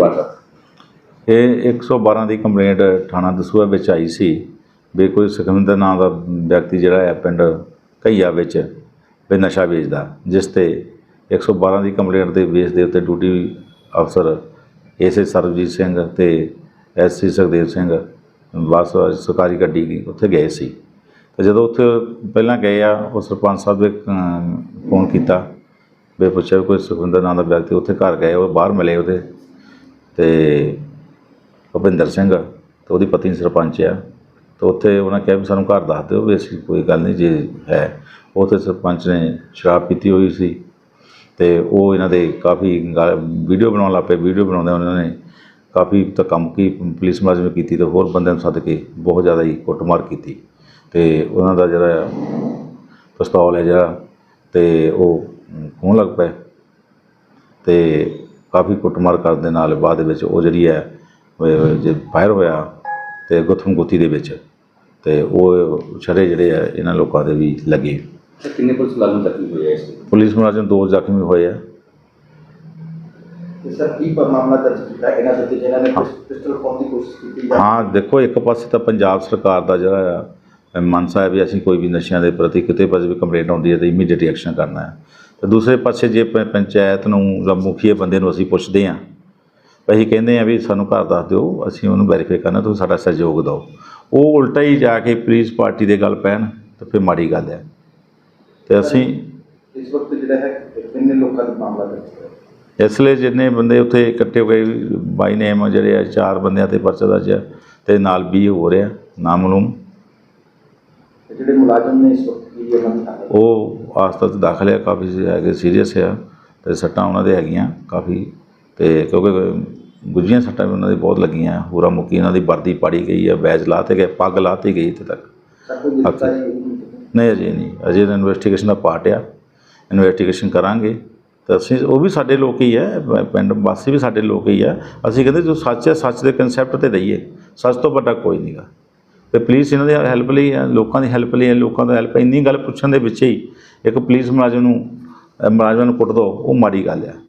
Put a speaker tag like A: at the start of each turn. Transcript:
A: ਵਾਰਦਾਤ
B: ਇਹ 112 ਦੀ ਕੰਪਲੇਂਟ ਥਾਣਾ ਦਸੂਆ ਵਿੱਚ ਆਈ ਸੀ ਵੀ ਕੋਈ ਸੁਖਵਿੰਦਰ ਨਾਂ ਦਾ ਵਿਅਕਤੀ ਜਿਹੜਾ ਹੈ ਪਿੰਡ ਘਈਆ ਵਿੱਚ ਵੀ ਨਸ਼ਾ ਵੇਚਦਾ, ਜਿਸ ਤੇ 112 ਦੀ ਕੰਪਲੇਂਟ ਦੇ ਬੇਸ ਦੇ ਉੱਤੇ ਡਿਊਟੀ ਅਫਸਰ ਏਸੇ ਸਰਬਜੀਤ ਸਿੰਘ ਤੇ ਐਸਸੀ ਸੁਖਦੇਵ ਸਿੰਘ ਬੱਸ ਸਰਕਾਰੀ ਗੱਡੀ ਉੱਥੇ ਗਏ ਸੀ। ਤੇ ਜਦੋਂ ਉੱਥੇ ਪਹਿਲਾਂ ਗਏ ਆ, ਉਹ ਸਰਪੰਚ ਸਾਹਿਬ ਦੇ ਫੋਨ ਕੀਤਾ ਵੀ ਪੁੱਛਿਆ ਕੋਈ ਸੁਖਵਿੰਦਰ ਨਾਂ ਦਾ ਵਿਅਕਤੀ ਉੱਥੇ ਘਰ ਗਏ, ਉਹ ਬਾਹਰ ਮਿਲੇ ਉਹਦੇ। ਤੇ ਭੁਪਿੰਦਰ ਸਿੰਘ, ਤੇ ਉਹਦੀ ਪਤਨੀ ਸਰਪੰਚ ਆ। ਤੇ ਉੱਥੇ ਉਹਨਾਂ ਕਿਹਾ ਵੀ ਸਾਨੂੰ ਘਰ ਦੱਸ ਦਿਓ ਵੀ ਅਸੀਂ ਕੋਈ ਗੱਲ ਨਹੀਂ, ਜੇ ਹੈ। ਉੱਥੇ ਸਰਪੰਚ ਨੇ ਸ਼ਰਾਬ ਪੀਤੀ ਹੋਈ ਸੀ ਤੇ ਉਹ ਇਹਨਾਂ ਦੇ ਕਾਫੀ ਵੀਡੀਓ ਬਣਾਉਣ ਲੱਗ ਪਏ। ਵੀਡੀਓ ਬਣਾਉਂਦੇ ਉਹਨਾਂ ਨੇ ਕਾਫੀ ਧੱਕਾਮੁੱਕੀ ਪੁਲਿਸ ਮੁਲਾਜ਼ਮ ਕੀਤੀ ਤੇ ਹੋਰ ਬੰਦਿਆਂ ਨੂੰ ਸੱਦ ਕੇ ਬਹੁਤ ਜ਼ਿਆਦਾ ਹੀ ਕੁੱਟਮਾਰ ਕੀਤੀ। ਤੇ ਉਹਨਾਂ ਦਾ ਜਿਹੜਾ ਪਿਸਤੌਲ ਹੈ ਜਿਹੜਾ, ਤੇ ਉਹ ਖੋਹਣ ਲੱਗ ਪਏ। ਤੇ ਕਾਫੀ ਕੁੱਟਮਾਰ ਕਰਨ ਦੇ ਨਾਲ ਬਾਅਦ ਵਿੱਚ ਉਹ ਜਿਹੜੀ ਹੈ ਉਹ ਜੇ ਫਾਇਰ ਹੋਇਆ ਤੇ ਗੁੱਥਮ ਗੁੱਥੀ ਦੇ ਵਿੱਚ ਤੇ ਉਹ ਛਰੇ ਜਿਹੜੇ ਆ ਇਹਨਾਂ ਲੋਕਾਂ ਦੇ ਵੀ ਲੱਗੇ।
A: ਤੇ ਕਿੰਨੇ ਪੁਲਿਸ ਮੁਲਾਜ਼ਮ ਜ਼ਖਮੀ ਹੋਏ ਆ ਇਸ ਵਿੱਚ
B: ਪੁਲਿਸ ਮੁਲਾਜ਼ਮ ਦੋ ਜ਼ਖਮੀ ਹੋਏ ਆ।
C: ਤੇ ਸਰ ਕੀ ਪਰ ਮਾਮਲਾ ਦਰਜ ਕੀਤਾ ਇਹਨਾਂ ਦੇ ਉੱਤੇ ਜਿਨ੍ਹਾਂ ਨੇ ਪਿਸਟਲ ਪਾਉਣ ਦੀ ਕੋਸ਼ਿਸ਼ ਕੀਤੀ ਜਾਂ
B: ਹਾਂ ਦੇਖੋ ਇੱਕ ਪਾਸੇ ਤਾਂ ਪੰਜਾਬ ਸਰਕਾਰ ਦਾ ਜਿਹੜਾ ਆ ਮਨਸਾ ਹੈ ਵੀ ਅਸੀਂ ਕੋਈ ਵੀ ਨਸ਼ਿਆਂ ਦੇ ਪ੍ਰਤੀ ਕਿਤੇ ਪਰ ਵੀ ਕੰਪਲੇਂਟ ਆਉਂਦੀ ਹੈ ਤਾਂ ਇਮੀਡੀਏਟ ਐਕਸ਼ਨ ਕਰਨਾ ਹੈ। ਤੇ ਦੂਸਰੇ ਪਾਸੇ ਜੇ ਪੰਚਾਇਤ ਨੂੰ ਜਾਂ ਮੁਖੀਏ ਬੰਦੇ ਨੂੰ ਅਸੀਂ ਪੁੱਛਦੇ ਹਾਂ ਅਸੀਂ ਕਹਿੰਦੇ ਆ ਵੀ ਸਾਨੂੰ ਘਰ ਦੱਸ ਦਿਓ ਅਸੀਂ ਉਹਨੂੰ ਵੈਰੀਫਾਈ ਕਰਨਾ ਤੁਸੀਂ ਸਾਡਾ ਸਹਿਯੋਗ ਦਿਓ। ਉਹ ਉਲਟਾ ਹੀ ਜਾ ਕੇ ਪੁਲਿਸ ਪਾਰਟੀ ਦੇ ਗੱਲ ਪੈਣ ਤਾਂ ਫਿਰ ਮਾੜੀ ਗੱਲ ਹੈ। ਤੇ ਅਸੀਂ
C: ਇਸ ਵਕਤ ਜਿਹੜਾ ਹੈ ਕਿੰਨੇ ਲੋਕਾਂ ਦਾ ਮਾਮਲਾ ਦਰਜ ਹੈ
B: ਇਸ ਲਈ ਜਿੰਨੇ ਬੰਦੇ ਉੱਥੇ ਇਕੱਠੇ ਹੋਏ ਬਾਈ ਨੇਮ ਜਿਹੜੇ ਆ ਚਾਰ ਬੰਦਿਆਂ ਤੇ ਪਰਚਾ ਦਰਜ ਹੈ ਤੇ ਨਾਲ ਵੀ ਹੋ ਰਿਹਾ ਨਾਮਲੂਮ।
C: ਤੇ ਜਿਹੜੇ ਮੁਲਾਜ਼ਮ ਨੇ ਇਸ ਵਕਤ ਕੀ ਉਹਨਾਂ ਦੀ ਹਾਲਤ
B: ਉਹ ਹਸਪਤਾਲ 'ਚ ਦਾਖਲ ਹੈ ਕਾਫੀ ਹੈਗੇ ਸੀਰੀਅਸ ਆ ਤੇ ਸੱਟਾਂ ਉਹਨਾਂ ਦੇ ਹੈਗੀਆਂ ਕਾਫੀ ਤੇ ਕਿਉਂਕਿ ਗੁੱਜੀਆਂ ਸੱਟਾਂ ਵੀ ਉਹਨਾਂ ਦੇ ਬਹੁਤ ਲੱਗੀਆਂ ਪੂਰਾ ਮੁੱਕੀ ਇਹਨਾਂ ਦੀ ਵਰਦੀ ਪਾੜੀ ਗਈ ਹੈ ਬੈਜ ਲਾਤੇ ਗਏ ਪੱਗ ਲਾਤੀ ਗਈ ਇੱਥੇ ਤੱਕ। ਨਹੀਂ ਅਜੇ ਨਹੀਂ। ਅਜੇ ਤਾਂ ਇਨਵੈਸਟੀਗੇਸ਼ਨ ਦਾ ਪਾਰਟ ਆ। ਇਨਵੈਸਟੀਗੇਸ਼ਨ ਕਰਾਂਗੇ। ਤਾਂ ਅਸੀਂ ਉਹ ਵੀ ਸਾਡੇ ਲੋਕ ਹੀ ਹੈ ਪਿੰਡ ਵਾਸੀ ਵੀ ਸਾਡੇ ਲੋਕ ਹੀ ਆ। ਅਸੀਂ ਕਹਿੰਦੇ ਜੋ ਸੱਚ ਹੈ ਸੱਚ ਦੇ ਕਨਸੈਪਟ ਤੇ ਦਈਏ ਸੱਚ ਤੋਂ ਵੱਡਾ ਕੋਈ ਨਹੀਂਗਾ ਤੇ ਪੁਲਿਸ ਇਹਨਾਂ ਦੀ ਹੈਲਪ ਲਈ ਹੈ ਲੋਕਾਂ ਦੀ ਹੈਲਪ ਲਈ ਹੈ ਲੋਕਾਂ ਦਾ ਹੈਲਪ ਇੰਨੀ ਗੱਲ ਪੁੱਛਣ ਦੇ ਵਿੱਚ ਹੀ ਇੱਕ ਪੁਲਿਸ ਮੁਲਾਜ਼ਮ ਨੂੰ ਮੁਲਾਜ਼ਮਾਂ ਨੂੰ ਕੁੱਟ ਦੋ, ਉਹ ਮਾੜੀ ਗੱਲ ਆ।